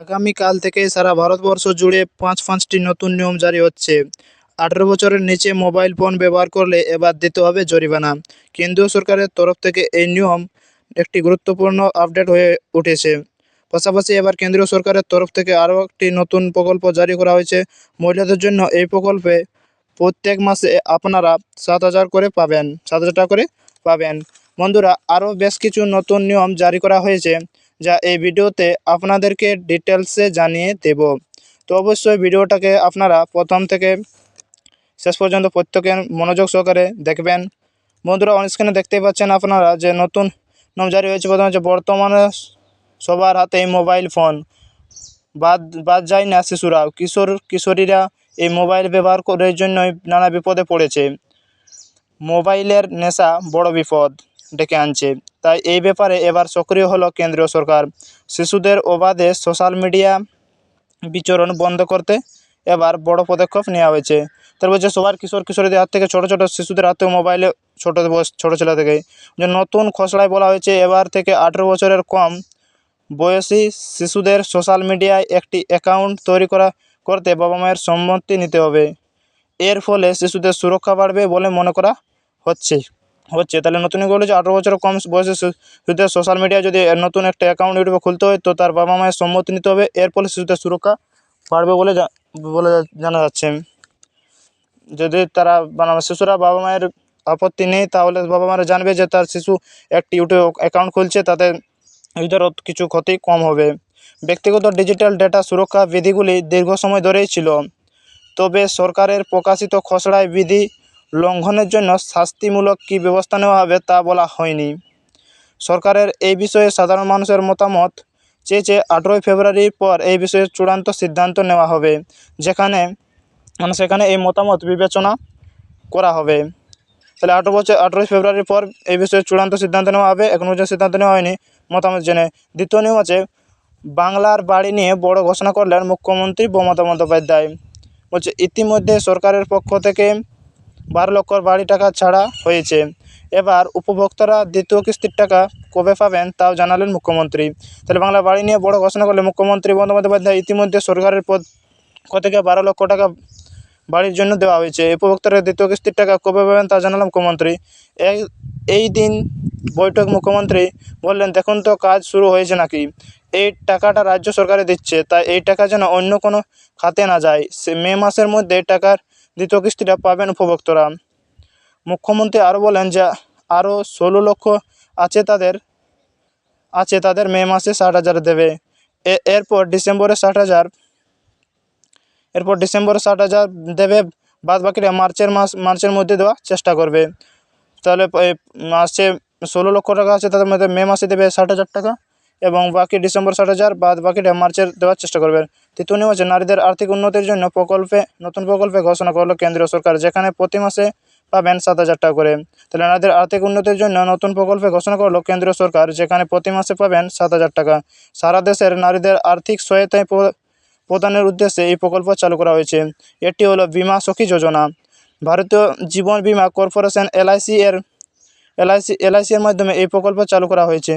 আগামীকাল থেকে সারা ভারতবর্ষ জুড়ে পাঁচ পাঁচটি নতুন নিয়ম জারি হচ্ছে। আঠেরো বছরের নিচে মোবাইল ফোন ব্যবহার করলে এবার দিতে হবে জরিমানা। কেন্দ্রীয় সরকারের তরফ থেকে এই নিয়ম একটি গুরুত্বপূর্ণ আপডেট হয়ে উঠেছে। পাশাপাশি এবার কেন্দ্রীয় সরকারের তরফ থেকে আরও একটি নতুন প্রকল্প জারি করা হয়েছে। মহিলাদের জন্য এই প্রকল্পে প্রত্যেক মাসে আপনারা সাত হাজার করে পাবেন, সাত হাজার টাকা করে পাবেন। বন্ধুরা, আরও বেশ কিছু নতুন নিয়ম জারি করা হয়েছে। যা এই ভিডিওতে আপনাদেরকে ডিটেলসে জানিয়ে দেব। তো অবশ্যই ভিডিওটাকে আপনারা প্রথম থেকে শেষ পর্যন্ত প্রত্যেকে মনোযোগ সহকারে দেখবেন। বন্ধুরা অন স্ক্রিনে দেখতেই পাচ্ছেন আপনারা যে নতুন নিয়ম জারি হয়েছে, প্রথমে হচ্ছে বর্তমানে সবার হাতে এই মোবাইল ফোন বাদ বাদ যায় না শিশুরা, কিশোর, কিশোরীরা এই মোবাইল ব্যবহার করার জন্যই নানা বিপদে পড়েছে। মোবাইলের নেশা বড় বিপদ ডেকে আনছে। তাই এই ব্যাপারে এবার সক্রিয় হলো কেন্দ্রীয় সরকার। শিশুদের অবাধে সোশ্যাল মিডিয়া বিচরণ বন্ধ করতে এবার বড় পদক্ষেপ নেওয়া হয়েছে। তার বলছে সবার কিশোর, কিশোরীদের হাত থেকে ছোটো ছোটো শিশুদের হাত মোবাইলে ছোটো ছোটো ছেলে থেকে। যে নতুন খসড়ায় বলা হয়েছে, এবার থেকে আঠেরো বছরের কম বয়সী শিশুদের সোশ্যাল মিডিয়ায় একটি অ্যাকাউন্ট তৈরি করা, করতে বাবা মায়ের সম্মতি নিতে হবে। এর ফলে শিশুদের সুরক্ষা বাড়বে বলে মনে করা হচ্ছে। হচ্ছে, তাহলে নতুন করে যে আঠেরো বছরের কম বয়সে শিশুদের সোশ্যাল মিডিয়ায় যদি নতুন একটা অ্যাকাউন্ট ইউটিউবে খুলতে হয়, তো তার বাবা মায়ের সম্মতি নিতে হবে। এর ফলে শিশুদের সুরক্ষা বাড়বে বলে বলে জানা যাচ্ছে। যদি তারা মানে শিশুরা বাবা মায়ের আপত্তি নেই, তাহলে বাবা মারা জানবে যে তার শিশু একটি ইউটিউব অ্যাকাউন্ট খুলছে, তাতে এদের কিছু ক্ষতি কম হবে। ব্যক্তিগত ডিজিটাল ডেটা সুরক্ষা বিধিগুলি দীর্ঘ সময় ধরেই ছিল। তবে সরকারের প্রকাশিত খসড়ায় বিধি লঙ্ঘনের জন্য শাস্তিমূলক কী ব্যবস্থা নেওয়া হবে তা বলা হয়নি। সরকারের এই বিষয়ে সাধারণ মানুষের মতামত চেয়েছে আঠেরোই ফেব্রুয়ারির পর এই বিষয়ে চূড়ান্ত সিদ্ধান্ত নেওয়া হবে, যেখানে মানে সেখানে এই মতামত বিবেচনা করা হবে। তাহলে আঠেরো বছর, আঠেরোই ফেব্রুয়ারির পর এই বিষয়ে চূড়ান্ত সিদ্ধান্ত নেওয়া হবে, এখন পর্যন্ত সিদ্ধান্ত নেওয়া হয়নি মতামত জেনে। দ্বিতীয় নিয়ম আছে, বাংলার বাড়ি নিয়ে বড় ঘোষণা করলেন মুখ্যমন্ত্রী মমতা বন্দ্যোপাধ্যায়। বলছে, ইতিমধ্যে সরকারের পক্ষ থেকে বারো লক্ষ বাড়ি টাকা ছাড়া হয়েছে। এবার উপভোক্তারা দ্বিতীয় কিস্তির টাকা কবে পাবেন তাও জানালেন মুখ্যমন্ত্রী। তাহলে বাংলা বাড়ি নিয়ে বড় ঘোষণা করলে মুখ্যমন্ত্রী বন্দ্যোপাধ্যায় ইতিমধ্যে সরকারের পক্ষ থেকে বারো লক্ষ টাকা বাড়ির জন্য দেওয়া হয়েছে। উপভোক্তারা দ্বিতীয় কিস্তির টাকা কবে পাবেন তা জানালাম মুখ্যমন্ত্রী। এই এই দিন বৈঠক মুখ্যমন্ত্রী বললেন, দেখুন তো, কাজ শুরু হয়েছে নাকি? এই টাকাটা রাজ্য সরকারে দিচ্ছে, তাই এই টাকা যেন অন্য কোনো খাতে না যায়। সে মে মাসের মধ্যে টাকার দ্বিতীয় কিস্তিটা পাবেন উপভোক্তরা। মুখ্যমন্ত্রী আরও বলেন যে আরও ষোলো লক্ষ আছে তাদের আছে তাদের মে মাসে ষাট হাজার দেবে। এরপর ডিসেম্বরে ষাট হাজার, এরপর ডিসেম্বরে ষাট হাজার দেবে বাদ বাকিটা মার্চের মাস, মার্চের মধ্যে দেওয়ার চেষ্টা করবে। তাহলে মাসে ষোলো লক্ষ টাকা আছে তাদের মধ্যে মে মাসে দেবে ষাট হাজার টাকা। এবং বাকি ডিসেম্বর ষাট হাজার বাদ বাকিটা মার্চের দেওয়ার চেষ্টা করবেন। তৃতীয় নিয়ম হচ্ছে নারীদের আর্থিক উন্নতির জন্য প্রকল্পে, নতুন প্রকল্পে ঘোষণা করল কেন্দ্রীয় সরকার, যেখানে প্রতি মাসে পাবেন সাত হাজার টাকা করে। তাহলে নারীদের আর্থিক উন্নতির জন্য নতুন প্রকল্পে ঘোষণা করল কেন্দ্রীয় সরকার, যেখানে প্রতি মাসে পাবেন সাত হাজার টাকা। সারা দেশের নারীদের আর্থিক সহায়তায় প্রদানের উদ্দেশ্যে এই প্রকল্প চালু করা হয়েছে। এটি হলো বিমা সখী যোজনা। ভারতীয় জীবন বীমা কর্পোরেশন এলআইসি এর এলআইসি এলআইসি এর মাধ্যমে এই প্রকল্প চালু করা হয়েছে।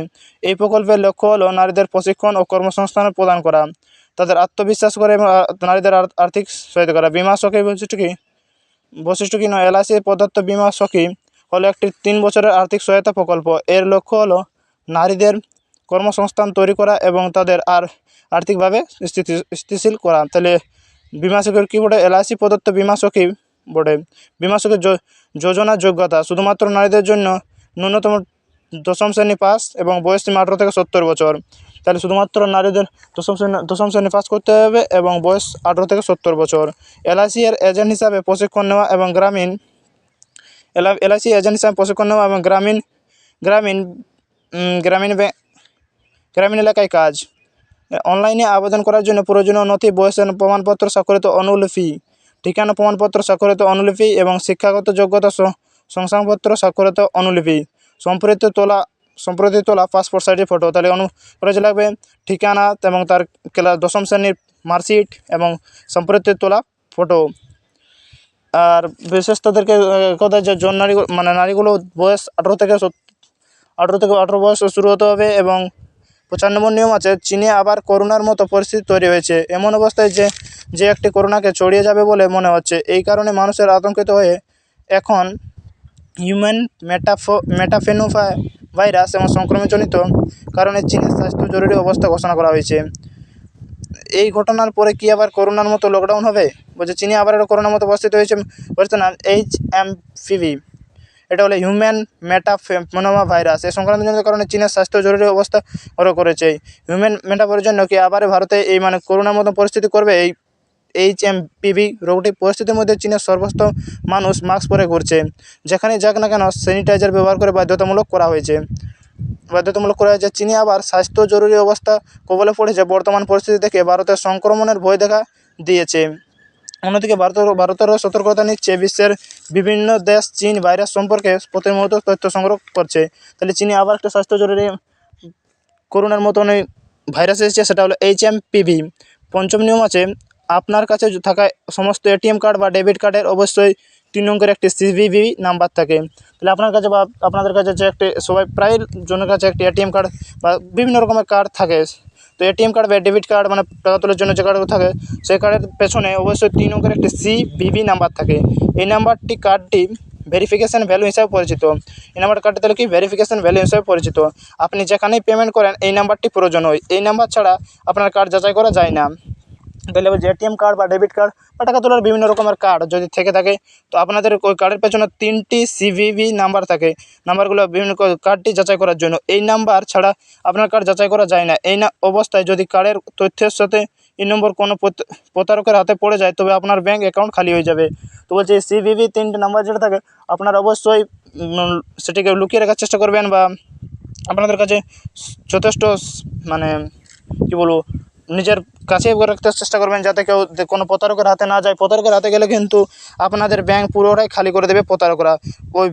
এই প্রকল্পের লক্ষ্য হলো নারীদের প্রশিক্ষণ ও কর্মসংস্থান প্রদান করা। তাদের আত্মবিশ্বাস করে নারীদের আর্থিক সহায়তা করা। বিমা সখী বৈশিষ্ট্য কি? বৈশিষ্ট্য কি নয়? এলআইসি প্রদত্ত বিমা সখী হলো একটি তিন বছরের আর্থিক সহায়তা প্রকল্প। এর লক্ষ্য হলো নারীদের কর্মসংস্থান তৈরি করা এবং তাদের আর আর্থিকভাবে স্থিতি, স্থিতিশীল করা। তাহলে বিমা সখীর কী বটে? এলআইসি প্রদত্ত বিমা সখী বটে। বিমা সখীর যোজনার যোগ্যতা। শুধুমাত্র নারীদের জন্য ন্যূনতম দশম শ্রেণি পাস এবং বয়স সীমা আঠারো থেকে সত্তর বছর। তাহলে শুধুমাত্র নারীদের দশম শ্রেণি দশম শ্রেণি পাস করতে হবে এবং বয়স আঠেরো থেকে সত্তর বছর। এলআইসি এর এজেন্ট হিসাবে প্রশিক্ষণ নেওয়া এবং গ্রামীণ এলআইসি এজেন্ট হিসাবে প্রশিক্ষণ নেওয়া এবং গ্রামীণ গ্রামীণ গ্রামীণ ব্যাংক, গ্রামীণ এলাকায় কাজ। অনলাইনে আবেদন করার জন্য প্রয়োজনীয় নথি, বয়সের প্রমাণপত্র, স্বাক্ষরিত অনুলিপি, ঠিকানা, প্রমাণপত্র, স্বাক্ষরিত অনুলিপি এবং শিক্ষাগত যোগ্যতা শংসাপত্র স্বাক্ষরিত অনুলিপি সম্প্রতি তোলা সম্প্রতি তোলা পাসপোর্ট সাইজের ফটো তাহলে অনু কলেজে লাগবে ঠিকানা এবং তার ক্লাস, দশম শ্রেণির মার্কশিট এবং সম্প্রতি তোলা ফটো আর বিশেষ তাদেরকে কথা যে জন নারী মানে নারীগুলো বয়স আঠেরো থেকে আঠেরো থেকে আঠেরো বয়স শুরু হতে হবে এবং চার নম্বর নিয়ম আছে, চীনে আবার করোনার মতো পরিস্থিতি তৈরি হয়েছে। এমন অবস্থায় যে যে একটি করোনাকে ছড়িয়ে যাবে বলে মনে হচ্ছে। এই কারণে মানুষের আতঙ্কিত হয়ে এখন হিউম্যান ভাইরাস এবং সংক্রমণজনিত কারণে চীনের স্বাস্থ্য জরুরি অবস্থা ঘোষণা করা হয়েছে। এই ঘটনার পরে কি আবার করোনার মতো লকডাউন হবে? বলছে, চীনে আবার একটা করোনার মতো অবস্থিত হয়েছে। বলছে, না এইচ এম পিভি এটা হলো হিউম্যান মেটাফেনোমা ভাইরাস এই সংক্রান্তজনিত কারণে চীনের স্বাস্থ্য জরুরি অবস্থা ঘোষণা করেছে। হিউম্যান মেটাফোরের জন্য কি আবার ভারতে এই মানে করোনার মতো পরিস্থিতি করবে এই এইচ এম পিভি রোগটি পরিস্থিতির মধ্যে চীনের সর্বস্ত মানুষ মাস্ক পরে ঘুরছে। যেখানে যাক না কেন স্যানিটাইজার ব্যবহার করে বাধ্যতামূলক করা হয়েছে। বাধ্যতামূলক করা হয়েছে। চীনে আবার স্বাস্থ্য জরুরি অবস্থা কবলে পড়েছে। বর্তমান পরিস্থিতি দেখে ভারতের সংক্রমণের ভয় দেখা দিয়েছে। অন্যদিকে ভারতের ভারতেরও সতর্কতা নিচ্ছে। বিশ্বের বিভিন্ন দেশ চীন ভাইরাস সম্পর্কে প্রতি তথ্য সংগ্রহ করছে। তাহলে চীনে আবার একটা স্বাস্থ্য জরুরি করোনার মতনই ভাইরাস এসেছে, সেটা হলো এইচ এম পিভি পঞ্চম নিয়ম আছে আপনার কাছে থাকা সমস্ত এটিএম কার্ড বা ডেবিট কার্ডের অবশ্যই তিন অঙ্কের একটি সিভিভি নাম্বার থাকে। তাহলে আপনার কাছে বা আপনাদের কাছে যে একটি, সবাই প্রায় জনের কাছে একটি এটিএম কার্ড বা বিভিন্ন রকমের কার্ড থাকে। তো এটিএম কার্ড বা ডেবিট কার্ড মানে টাকা তোলার জন্য যে কার্ডগুলো থাকে সেই কার্ডের পেছনে অবশ্যই তিন অঙ্কের একটি সিভিভি নাম্বার থাকে। এই নাম্বারটি কার্ডটি ভেরিফিকেশান ভ্যালু হিসাবে পরিচিত। এই নাম্বার কার্ডটি তাহলে কি? ভেরিফিকেশান ভ্যালু হিসাবে পরিচিত। আপনি যেখানেই পেমেন্ট করেন, এই নাম্বারটি প্রয়োজন হয়। এই নাম্বার ছাড়া আপনার কার্ড যাচাই করা যায় না। তাহলে যে এটিএম কার্ড বা ডেবিট কার্ড বা টাকা তোলার বিভিন্ন রকমের কার্ড যদি থেকে থাকে, তো আপনাদের ওই কার্ডের পেছনে তিনটি সিভিভি নাম্বার থাকে। নাম্বারগুলো বিভিন্ন কার্ডটি যাচাই করার জন্য। এই নাম্বার ছাড়া আপনার কার্ড যাচাই করা যায় না। এই না অবস্থায় যদি কার্ডের তথ্যের সাথে এই নম্বর কোনো প্রত- প্রতারকের হাতে পড়ে যায়, তবে আপনার ব্যাঙ্ক অ্যাকাউন্ট খালি হয়ে যাবে। তো বলছে সিভিভি তিনটে নাম্বার যেটা থাকে, আপনারা অবশ্যই সেটিকে লুকিয়ে রাখার চেষ্টা করবেন বা আপনাদের কাছে যথেষ্ট মানে কী বলব, নিজের কাছে রাখতে চেষ্টা করবেন যাতে কেউ কোনো প্রতারকের হাতে না যায়। প্রতারকের হাতে গেলে কিন্তু আপনাদের ব্যাংক পুরোটাই খালি করে দেবে প্রতারকরা। ওই